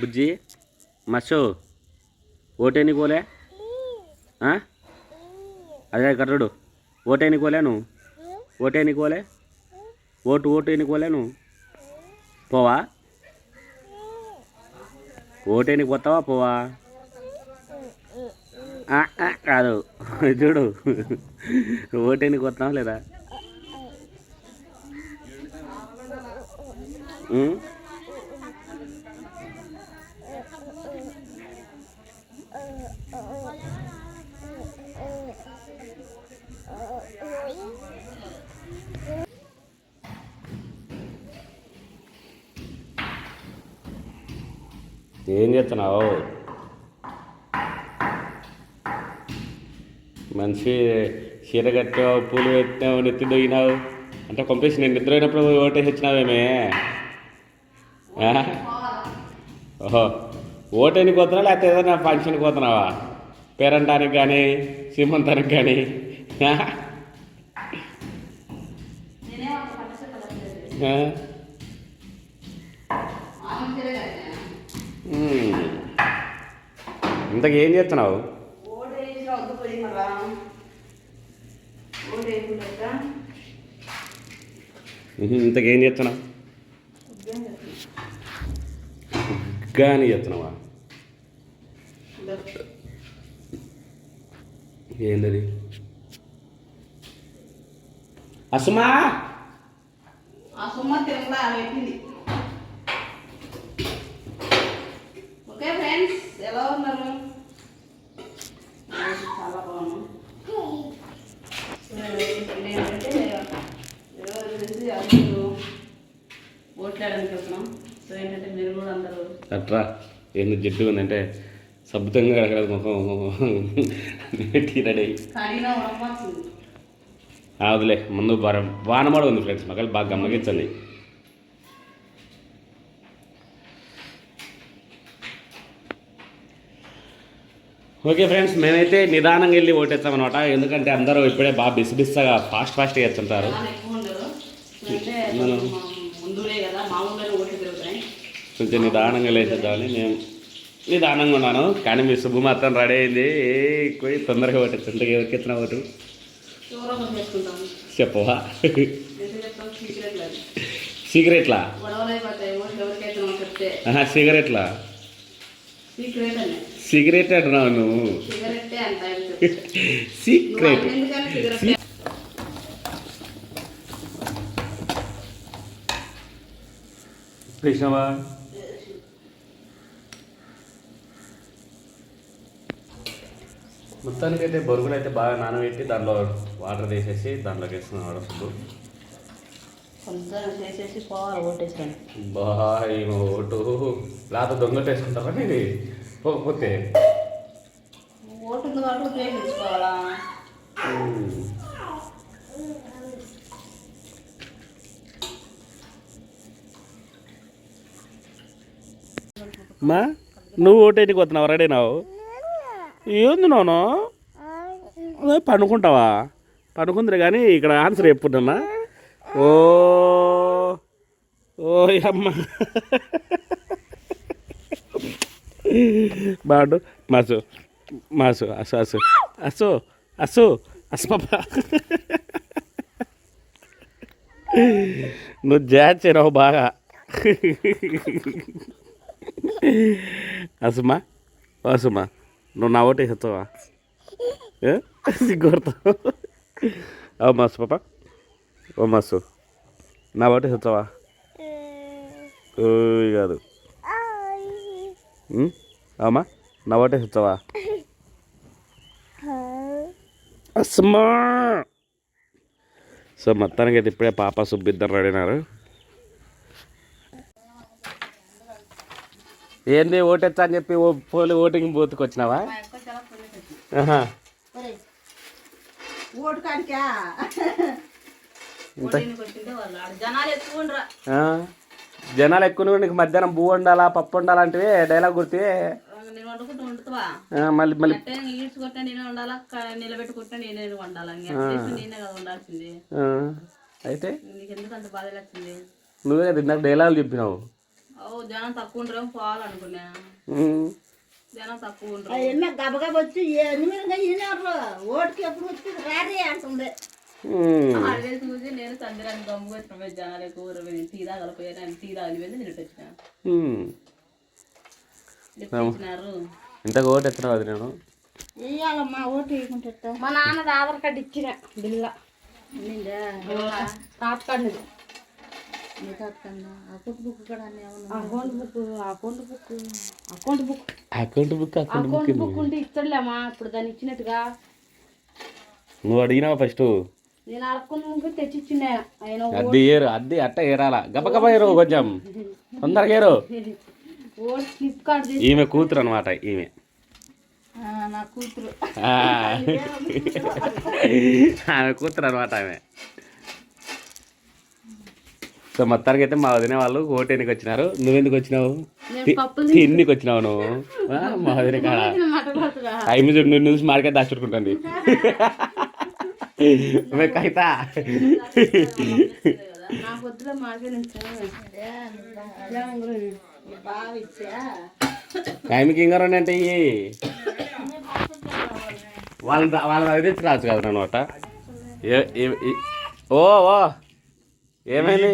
బుజ్జి మసు ఓటేని కోలే అదే కర్రుడు. ఓటేని కోలే నువ్వు? ఓటేని కోలే vote vote ఎన్నుకోలే నువ్వు? పోవా? ఓటేనికి పోతావా? పోవా? కాదు. చూడు. ఓటేనికి వస్తావా లేదా? ఏం చేస్తున్నావు? మనిషి చీర కట్టావు పూలు పెట్టినావు నెత్తి దొగినావు. అంటే పంపేసి నేను నిద్ర అయినప్పుడు ఓటేసి వచ్చినావేమే? ఓహో. ఓటేనికి పోతున్నా లేకపోతే ఏదైనా ఫంక్షన్కి పోతున్నావా? పేరంటానికి కానీ సింహంతానికి కానీ ఆ? ఆ? ఉమ్. ఇంతకు ఏం చేస్తున్నావు? ఇంతకు చేస్తున్నావు? గాని చేస్తున్నావా? ఏంటది అసుమా! ఆ సుమ్మ తిరగలా పెట్టింది ఓకే ఫ్రెండ్స్ ఎలా ఉన్నారు? నేను చాలా బాగున్నాను సో, ఇప్పుడు ఏంటంటే ఈరోజు నుంచి అందరూ ఓట్లాడడానికి వెళ్తున్నాం. సో ఏంటంటే మీరు కూడా అందరూ అట్రా ఏంది జిడ్డు ఉందంటే సబ్బుతంగా అడగదు ముఖం. రెడీ. వదిలే ముందు బార వానమాడ ఉంది ఫ్రెండ్స్ మగలు బాగా గమ్మగించండి ఓకే ఫ్రెండ్స్ మేమైతే నిదానంగా వెళ్ళి ఓటేస్తామన్నమాట ఎందుకంటే అందరూ ఇప్పుడే బాగా బిసి బిస్సగా ఫాస్ట్ ఫాస్ట్గా చేస్తుంటారు. ఎక్కువ మనం- కొంచెం నిదానంగా లేచేద్దామని నేను నిదానంగా ఉన్నాను. కానీ మీ శుభ మాత్రం రెడీ అయింది. ఏ పోయి తొందరగా ఓటేస్తుంటే ఎవరికి ఎత్తున చేసుకుంటాం చెప్పవా? సిగరెట్లా సిగరెట్లా సిగరెట్ అంటున్నావు నువ్వు. సీక్రెట్ కృష్ణవా మొత్తానికి అయితే బొరుగులు అయితే బాగా నానబెట్టి దాంట్లో వాటర్ తీసేసి దాంట్లోకి ఫుడ్ చేసేసి పోవాలి ఓటేసాను బాయ్ ఓటు. లేకపోతే దొంగ వేసుకుంటారా ఇది పోకపోతే ఓటు ఉంది కాబట్టి ఉపయోగించుకోవాలా? మా నువ్వు ఓటేటికి వస్తున్నావు రెడీ నావు? ఏంది నోను పనుకుంటావా పనుకుందిరే కానీ ఇక్కడ ఆన్సర్ చెప్పుకున్నా ఓ ఓ అమ్మ. బాడు మాసు మాసు అసు అసు అసు అసు అసు పాప నువ్వు జాచావు బాగా అసుమా అసుమా నువ్వు నా ఓటే హెచ్చవా సిగ్గుడతావు అవు మాసు పాప ఓ మాసు నా హెచ్చవా ఓయ్ కాదు ఉం? అవమ్మా నా ఓటే హెచ్చవా అస్మా సో మొత్తానికి అయితే ఇప్పుడే పాప సుబ్బు ఇద్దరు రెడీనారు ఏంది ఓటెచ్చా అని చెప్పి ఓ పోలి ఓటింగ్ బూత్కి వచ్చినావా? మా యొక్క చాలా పుణ్యం పెట్టింది. ఆహా. ఓటు కాడికా ఓటింగ్ వచ్చింటే వాళ్ళు ఆడ జనాలు ఎక్కువ నీకు మధ్యాహ్నం బూ వండాలా పప్పు వండాలంటివి డైలాగ్ గుర్తి వండుకుంటూ వండుతావా? మళ్ళీ మళ్ళీ. అంటే ఈడ్చుకుంటే నేనే వండాలా? నిలబెట్టుకుంటే నేనే వండాలా? నేనే కదా వండాల్సింది. ఆ. అయితే? నీకు ఎందుకు అంత బాధ వచ్చింది నువ్వే కదా ఇందాక డైలాగులు చెప్పినావు. ఓ జనం తక్కువ ఉమ్. జనం తక్కువ ఉండరు గబగబ వచ్చి ఎనిమిదిగా ఈనారు ఓటుకి ఎప్పుడు వచ్చి రాడే అంటుంది ఉమ్. అదే చూసి నేను సందిరాన్ని గమ్ముగా వచ్చిన జనాలు ఎక్కువ ఇరవై టీ తాగలిపోయాను టీ తాగిపోయింది నేను వచ్చిన ఇంతకు ఓటు ఎత్తున్నావు అది నేను ఇయ్యాలమ్మా ఓటు వేయకుంటా మా నాన్నది ఆధార్ కార్డు ఇచ్చిన బిల్ల. తాత కార్డు అకౌంట్ బుక్ కూడా అన్నీ ఏమన్నా account book account book account book. Account book account book account book ఉంటే ఇస్తాడులేమా ఇప్పుడు దాన్ని ఇచ్చినట్టుగా. నువ్వు అడిగినావా ఫస్ట్? నేను అద్దె ఏరు అద్దె అట్ట ఏరాల? గబగబా ఏరు కొంచెం తొందరగా ఏరు. ఈమె కూతురు అనమాట ఈమె. నా కూతురు. ఆ. ఆమె కూతురు అనమాట ఆమె. సో మొత్తానికి అయితే మా వదిన వాళ్ళు ఓటు ఎన్నికి వచ్చినారు. నువ్వెందుకు వచ్చినావు? తిన్నికి వచ్చినావు నువ్వు. మా వదిన కాడ. ఐమి చూడు నువ్వు చూసి మార్కెట్ దాచుకుంటుంది కైతా మార్కెట్ టైంకి ఇంకా రెండు అంటే ఇయ్యి. వాళ్ళ వాళ్ళ దగ్గర తెచ్చి రావచ్చు కదా అనమాట ఓ ఓ. ఏమైంది?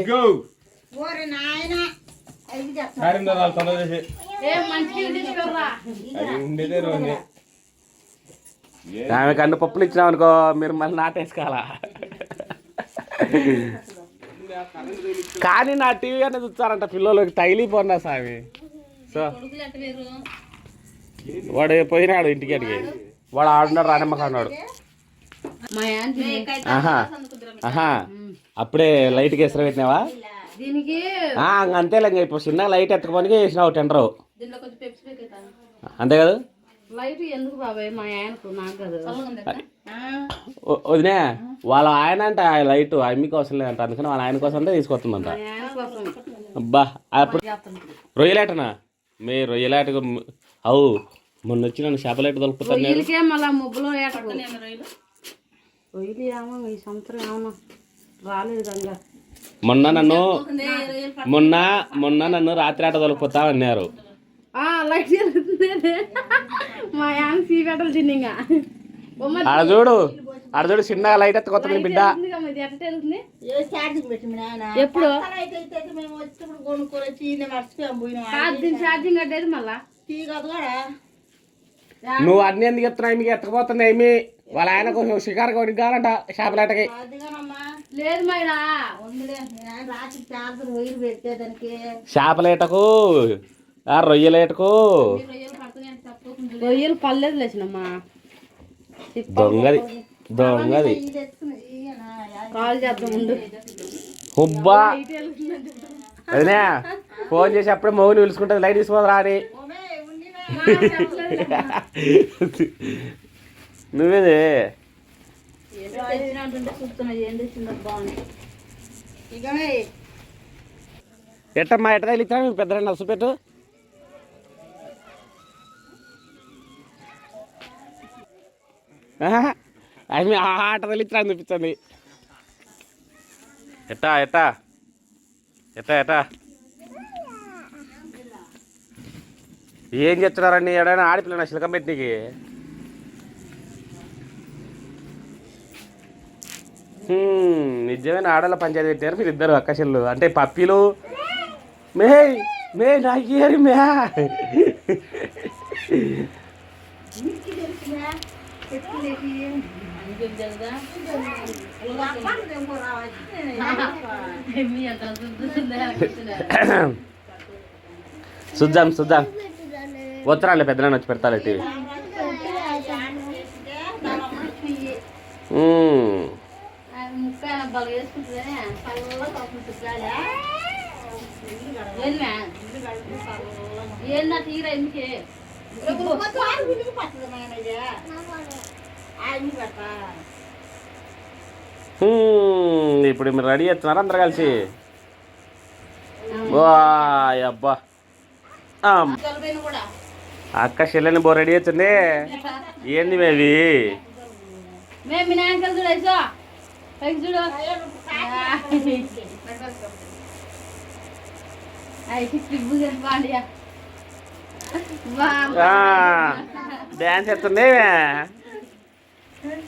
ఆమె కన్ను పప్పులు ఇచ్చినాం అనుకో మీరు మళ్ళీ నాటేసుకోవాలా? కానీ నా టీవీ అనేది చూస్తారంట పిల్లలకి తగిలిపోన్నా స్వామి సో వాడు పోయినాడు ఇంటికి అడిగి. వాడు ఆడున్నాడు రానమ్మ కాన్నాడు. మా యాంటీ ఆహా ఆహా. అప్పుడే లైట్కి ఎసరు పెట్టినావా? అంతేలే ఇప్పుడు చిన్న లైట్ ఎత్తుకోనికి వేసినావు టెండరు. అంతే కదా? లైట్ ఎందుకు బాబాయ్? మా ఆయనకు నాకు కదా. వ- వదినే వాళ్ళ ఆయన అంట ఆ లైట్ అమ్మికి అవసరం లేదంట. అందుకని వాళ్ళ ఆయన కోసం అంతా తీసుకొస్తుందంట. మా ఆయన కోసం. అబ్బా అప్పుడు రొయ్యలేటనా మే రొయ్యలేట అవు మొన్న వచ్చి నన్ను చేపలేట దొరుకుతాను నేను రొయ్యలకే మళ్ళా ముబ్బలో ఏటకు? రైలు రొయ్యలు. ఏమో ఈ సంవత్సరం ఏమన్నా రాలేదు గంగా మొన్న నన్ను మొన్న మొన్న నన్ను రాత్రి ఆట దొరికిపోతా అన్నారు. లైట్ జరుగుతుంది మా ఆయన సీపెట్టలు తిన్నింగా. బొమ్మ ఆడ చూడు ఆడ చూడు చిన్నగా లైట్ బిడ్డ. ఛార్జింగ్ పెట్టింది నాయన. ఎప్పుడు? ఛార్జింగ్ కట్టేది మళ్ళా? నువ్వు అన్ని ఎందుకు చెప్తున్నావు మీకు ఎత్తకపోతుంది ఏమి? వాళ్ళ ఆయనకు షికారు కొనికి కావాలంట చేపలేటకి లేదు మైనా ఆయన చేపలేటకు రొయ్యలు తప్పకుండా రొయ్యలు పర్లేదు లేచినమ్మా దొంగది. దొంగది. కాల్ చేద్దాం ముందు హుబ్బా. అదినే ఫోన్ చేసి అప్పుడే మౌని పిలుచుకుంటుంది. లైట్ తీసుకోదా ఉండినా నువ్వేది? ఎట్టమ్మా ఎట్ట తగిలిచ్చా పెద్ద నచ్చు పెట్టు. అది ఆ ఆట తగిలిచ్చా చూపించండి ఎట్టా ఎట్టా? ఎట్టా ఎట్టా? ఏం చెప్తున్నారండి ఎడైనా ఆడిపిల్ల శిలకం పెట్టినకి? నిజమైన ఆడల పంచాయతీ పెట్టారు మీరు ఇద్దరు అక్కచెల్లు అంటే పప్పీలు. మే మే నాకు మే. చూద్దాం చూద్దాం ఉత్తరాలే పెద్దనాన్న వచ్చి పెడతాలే టీవీ. ఏందా ఏందా తీరా ఎందుకే? ఇప్పుడు మీరు రెడీ చేస్తున్నారు అందరు కలిసి? అబ్బా. అక్క చెల్లెని బో రెడీ అవుతుంది ఏంది మేవి మేము మీ నాయనకలు చూడేసా పైకి చూడు అయితే క్లిప్ బాండియా బా డ్యాన్స్ ఎత్తుంది జడలకి పూలు పెట్టుకోవాలి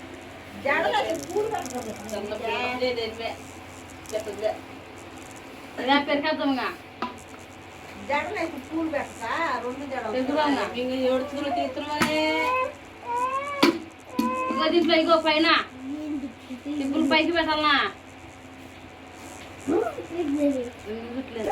ఇలా పెరికేద్దాంగా జడలకి పూలు పెడతా రెండు జడలు ఇంక ఏడుచుకుని తీస్తున్నామనే ఇగో దీంట్లో పైన ఇప్పుడు పైకి పెట్టాలనా పెట్టలేదు?